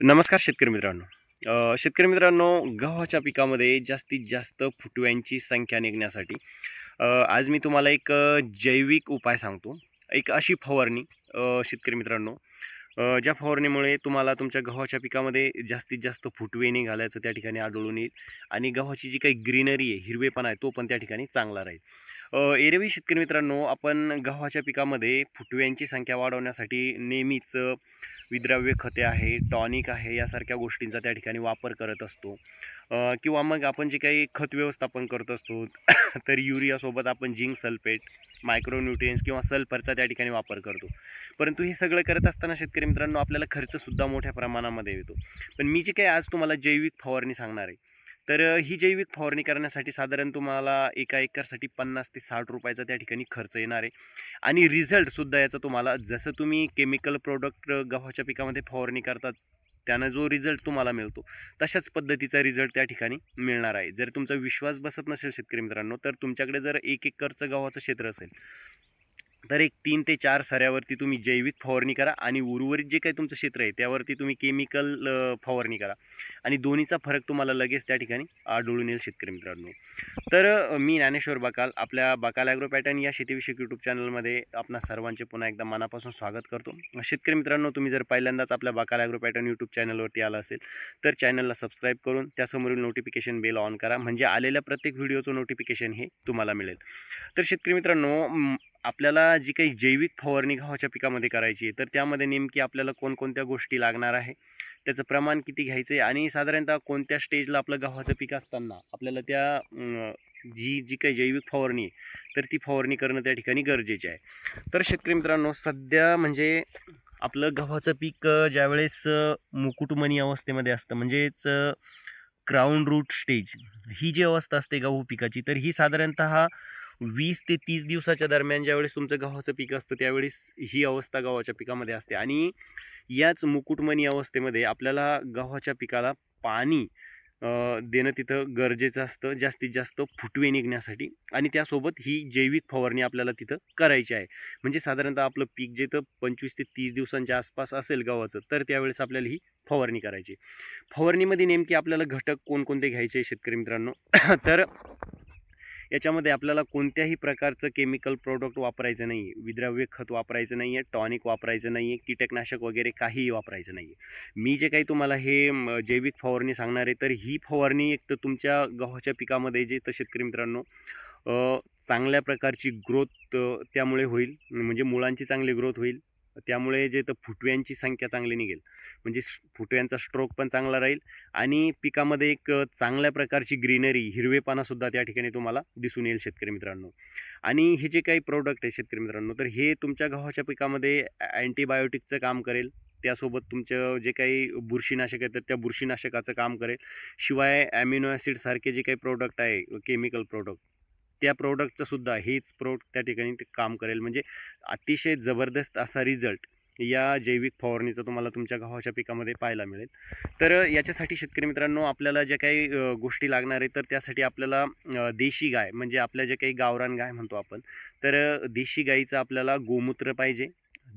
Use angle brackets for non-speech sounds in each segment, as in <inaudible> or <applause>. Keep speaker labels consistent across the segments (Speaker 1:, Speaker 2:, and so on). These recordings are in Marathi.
Speaker 1: नमस्कार शेतकरी मित्रांनो. शेतकरी मित्रांनो गव्हाच्या पिकामध्ये जास्तीत जास्त फुटव्यांची संख्या निघण्यासाठी आज मी तुम्हाला एक जैविक उपाय सांगतो. एक अशी फवारणी शेतकरी मित्रांनो ज्या फवारणीमुळे तुम्हाला तुमच्या गव्हाच्या पिकामध्ये जास्तीत जास्त फुटवे निघाल्याचं त्या ठिकाणी आढळून येईल आणि गव्हाची जी काही ग्रीनरी आहे हिरवेपणा आहे तो पण त्या ठिकाणी चांगला राहील. एरवी शेतकरी मित्रांनो आपण गव्हाच्या पिकामध्ये फुटव्यांची संख्या वाढवण्यासाठी नेहमीच विद्राव्य खते आहे टॉनिक आहे यासारख्या गोष्टींचा त्या ठिकाणी वापर करत असतो. किंवा मग आपण जे काही खत व्यवस्थापन करत असतो <coughs> तर युरियासोबत आपण जिंक सल्फेट मायक्रोन्युट्रियन्स किंवा सल्फरचा त्या ठिकाणी वापर करतो. परंतु हे सगळं करत असताना शेतकरी मित्रांनो आपल्याला खर्चसुद्धा मोठ्या प्रमाणामध्ये येतो. पण मी जे काही आज तुम्हाला जैविक फवारणी सांगणार आहे तर ही जैविक फवारणी करण्यासाठी साधारण तुम्हाला एका एकरसाठी पन्नास ते साठ रुपयाचा त्या ठिकाणी खर्च येणार आहे. आणि रिझल्टसुद्धा याचा तुम्हाला जसं तुम्ही केमिकल प्रोडक्ट गव्हाच्या पिकामध्ये फवारणी करतात त्यानं जो रिझल्ट तुम्हाला मिळतो तशाच पद्धतीचा रिझल्ट त्या ठिकाणी मिळणार आहे. जर तुमचा विश्वास बसत नसेल शेतकरी मित्रांनो तर तुमच्याकडे जर एक एकरचं गव्हाचं क्षेत्र असेल तर एक तीन ते चार सऱ्यावरती तुम्ही जैविक फवारणी करा आणि उर्वरित जे काही तुमचं क्षेत्र आहे त्यावरती तुम्ही केमिकल फवारणी करा. आणि दोन्हीचा फरक तुम्हाला लगेच त्या ठिकाणी आढळून येईल शेतकरी मित्रांनो. तर मी ज्ञानेश्वर बाकाल आपल्या बाकाल ॲग्रो पॅटर्न या शेतीविषयक यूट्यूब चॅनलमध्ये आपणा सर्वांचे पुन्हा एकदा मनापासून स्वागत करतो. शेतकरी मित्रांनो तुम्ही जर पहिल्यांदाच आपल्या बाकाल ॲग्रो पॅटर्न यूट्यूब चॅनलवरती आला असेल तर चॅनलला सबस्क्राईब करून त्यासमोरील नोटिफिकेशन बेल ऑन करा. म्हणजे आलेल्या प्रत्येक व्हिडिओचं नोटिफिकेशन हे तुम्हाला मिळेल. तर शेतकरी मित्रांनो आपल्याला जी काही जैविक फवारणी गव्हाच्या पिकामध्ये करायची आहे तर त्यामध्ये नेमकी आपल्याला कोणकोणत्या गोष्टी लागणार आहे त्याचं प्रमाण किती घ्यायचं आहे आणि साधारणतः कोणत्या स्टेजला आपलं गव्हाचं पीक असताना आपल्याला त्या जी जी काही जैविक फवारणी आहे तर ती फवारणी करणं त्या ठिकाणी गरजेचे आहे. तर शेतकरी मित्रांनो सध्या म्हणजे आपलं गव्हाचं पीक ज्यावेळेस मुकुटमणी अवस्थेमध्ये असतं म्हणजेच क्राऊन रूट स्टेज ही जी अवस्था असते गहू पिकाची तर ही साधारणतः वीस ते तीस दिवसाच्या दरम्यान ज्यावेळेस तुमचं गव्हाचं पीक असतं त्यावेळेस ही अवस्था गव्हाच्या पिकामध्ये असते. आणि याच मुकुटमणी अवस्थेमध्ये आपल्याला गव्हाच्या पिकाला पाणी देणं तिथं गरजेचं असतं. जास्तीत जास्त फुटवे निघण्यासाठी. आणि त्यासोबत ही जैविक फवारणी आपल्याला तिथं करायची आहे. म्हणजे साधारणतः आपलं पीक जे तर पंचवीस ते तीस दिवसांच्या आसपास असेल गव्हाचं तर त्यावेळेस आपल्याला ही फवारणी करायची फवारणीमध्ये नेमकी आपल्याला घटक कोणकोणते घ्यायचे शेतकरी मित्रांनो? <coughs> तर याच्यामध्ये आपल्याला कोणत्याही प्रकारचं केमिकल प्रोडक्ट वापरायचं नाही आहे विद्राव्य खत वापरायचं नाही आहे टॉनिक वापरायचं नाही आहे कीटकनाशक वगैरे काहीही वापरायचं नाही आहे मी जे काही तुम्हाला हे जैविक फवारणी सांगणार आहे तर ही फवारणी एक तर तुमच्या गव्हाच्या पिकामध्ये जे तर शेतकरी मित्रांनो चांगल्या प्रकारची ग्रोथ त्यामुळे होईल. म्हणजे मुळांची चांगली ग्रोथ होईल. त्यामुळे जे तर फुटव्यांची संख्या चांगली निघेल. म्हणजे स- फुटव्यांचा स्ट्रोक पण चांगला राहील आणि पिकामध्ये एक चांगल्या प्रकारची ग्रीनरी हिरवेपणासुद्धा त्या ठिकाणी तुम्हाला दिसून येईल शेतकरी मित्रांनो. आणि हे जे काही प्रोडक्ट आहे शेतकरी मित्रांनो तर हे तुमच्या गव्हाच्या पिकामध्ये अँटीबायोटिकचं काम करेल. त्यासोबत तुमचं जे काही बुरशीनाशक आहे तर त्या बुरशीनाशकाचं काम करेल. शिवाय ॲमिनो ॲसिडसारखे जे काही प्रोडक्ट आहे केमिकल प्रोडक्ट त्या प्रोडक्टचं सुद्धा हेच प्रोडक्ट त्या ठिकाणी ते काम करेल. म्हणजे अतिशय जबरदस्त असा रिझल्ट या जैविक फवारणीचा तुम्हाला तुमच्या गव्हाच्या पिकामध्ये पाहायला मिळेल. तर याच्यासाठी शेतकरी मित्रांनो आपल्याला ज्या काही गोष्टी लागणार आहे तर त्यासाठी आपल्याला देशी गाय म्हणजे आपल्या जे काही गावरान गाय म्हणतो आपण तर देशी गाईचं आपल्याला गोमूत्र पाहिजे.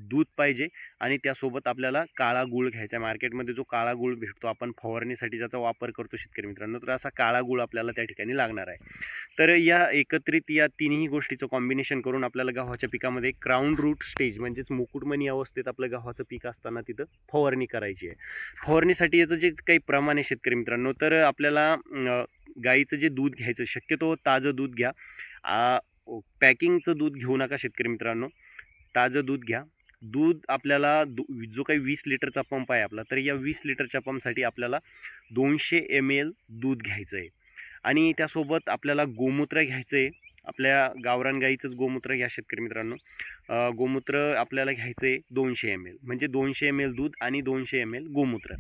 Speaker 1: दूध पाहिजे आणि त्यासोबत आपल्याला काळा गूळ घ्यायचा आहे. मार्केटमध्ये जो काळा गूळ भेटतो आपण फवारणीसाठी ज्याचा वापर करतो शेतकरी मित्रांनो तर असा काळा गुळ आपल्याला त्या ठिकाणी लागणार आहे. तर या एकत्रित या तिन्ही गोष्टीचं कॉम्बिनेशन करून आपल्याला गव्हाच्या पिकामध्ये क्राऊन रूट स्टेज म्हणजेच मुकुटमणी अवस्थेत आपलं गव्हाचं पीक असताना तिथं फवारणी करायची आहे. फवारणीसाठी याचं जे काही प्रमाण आहे शेतकरी मित्रांनो तर आपल्याला गाईचं जे दूध घ्यायचं शक्यतो ताजं दूध घ्या. पॅकिंगचं दूध घेऊ नका शेतकरी मित्रांनो. ताजं दूध घ्या. दूध आपल्याला दु जो काही वीस लिटरचा पंप आहे आपला तर या वीस लिटरच्या पंपसाठी आपल्याला दोनशे एम एल दूध घ्यायचं आहे आणि त्यासोबत आपल्याला गोमूत्र घ्यायचं आहे आपल्या गावरान गाईचंच गोमूत्र घ्या शेतकरी मित्रांनो. गोमूत्र आपल्याला घ्यायचं आहे दोनशे एम एल म्हणजे दोनशे एम एल दूध आणि दोनशे एम एल गोमूत्र.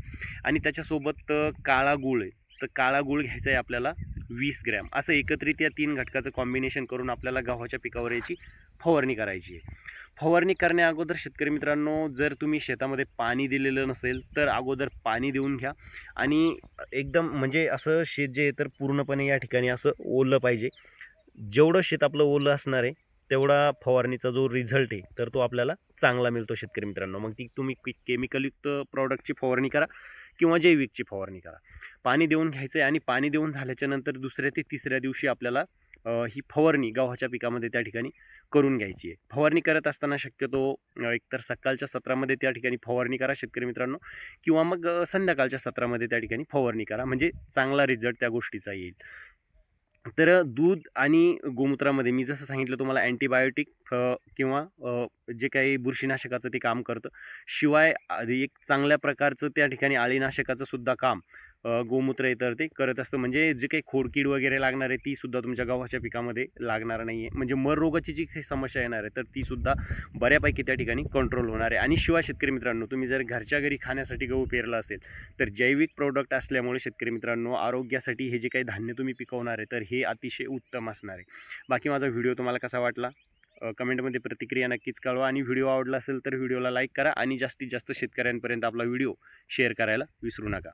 Speaker 1: आणि त्याच्यासोबत काळा गूळ आहे. तर काळा गूळ घ्यायचा आहे आपल्याला वीस ग्रॅम. असं एकत्रित या तीन घटकाचं कॉम्बिनेशन करून आपल्याला गव्हाच्या पिकावर याची फवारणी करायची आहे. फवारणी करण्या अगोदर शेतकरी मित्रांनो जर तुम्ही शेतामध्ये पाणी दिलेलं नसेल तर अगोदर पाणी देऊन घ्या. आणि एकदम म्हणजे असं शेत जे आहे तर पूर्णपणे या ठिकाणी असं ओलं पाहिजे. जेवढं शेत आपलं ओलं असणार आहे तेवढा फवारणीचा जो रिझल्ट आहे तर तो आपल्याला चांगला मिळतो शेतकरी मित्रांनो. मग ती तुम्ही केमिकलयुक्त प्रॉडक्टची फवारणी करा किंवा जैविकची फवारणी करा. पाणी देऊन घ्यायचं आहे आणि पाणी देऊन झाल्याच्यानंतर दुसऱ्या ते तिसऱ्या दिवशी आपल्याला ही फवारणी गव्हाच्या पिकामध्ये त्या ठिकाणी करून घ्यायची आहे. फवारणी करत असताना शक्यतो एकतर सकाळच्या सत्रामध्ये त्या ठिकाणी फवारणी करा शेतकरी मित्रांनो किंवा मग संध्याकाळच्या सत्रामध्ये त्या ठिकाणी फवारणी करा. म्हणजे चांगला रिझल्ट त्या गोष्टीचा येईल. तर दूध आणि गोमूत्रामध्ये मी जसं सांगितलं तुम्हाला अँटीबायोटिक किंवा जे काही बुरशीनाशकाचं ते काम करतं. शिवाय आधी एक चांगल्या प्रकारचं त्या ठिकाणी आळीनाशकाचं सुद्धा काम गोमूत्र आहे तर ते करत असतं. म्हणजे जे काही खोडकीड वगैरे लागणार आहे ती सुद्धा तुमच्या गव्हाच्या पिकामध्ये लागणार नाही आहे म्हणजे मर रोगाची जी काही समस्या येणार आहे तर ती सुद्धा बऱ्यापैकी त्या ठिकाणी कंट्रोल होणार आहे. आणि शिवाय शेतकरी मित्रांनो तुम्ही जर घरच्या घरी खाण्यासाठी गहू पेरला असेल तर जैविक प्रोडक्ट असल्यामुळे शेतकरी मित्रांनो आरोग्यासाठी हे जे काही धान्य तुम्ही पिकवणार आहे तर हे अतिशय उत्तम असणार आहे. बाकी माझा व्हिडिओ तुम्हाला कसा वाटला? कमेंटमध्ये प्रतिक्रिया नक्कीच कळवा. आणि व्हिडिओ आवडला असेल तर व्हिडिओला लाईक करा. आणि जास्तीत जास्त शेतकऱ्यांपर्यंत आपला व्हिडिओ शेअर करायला विसरू नका.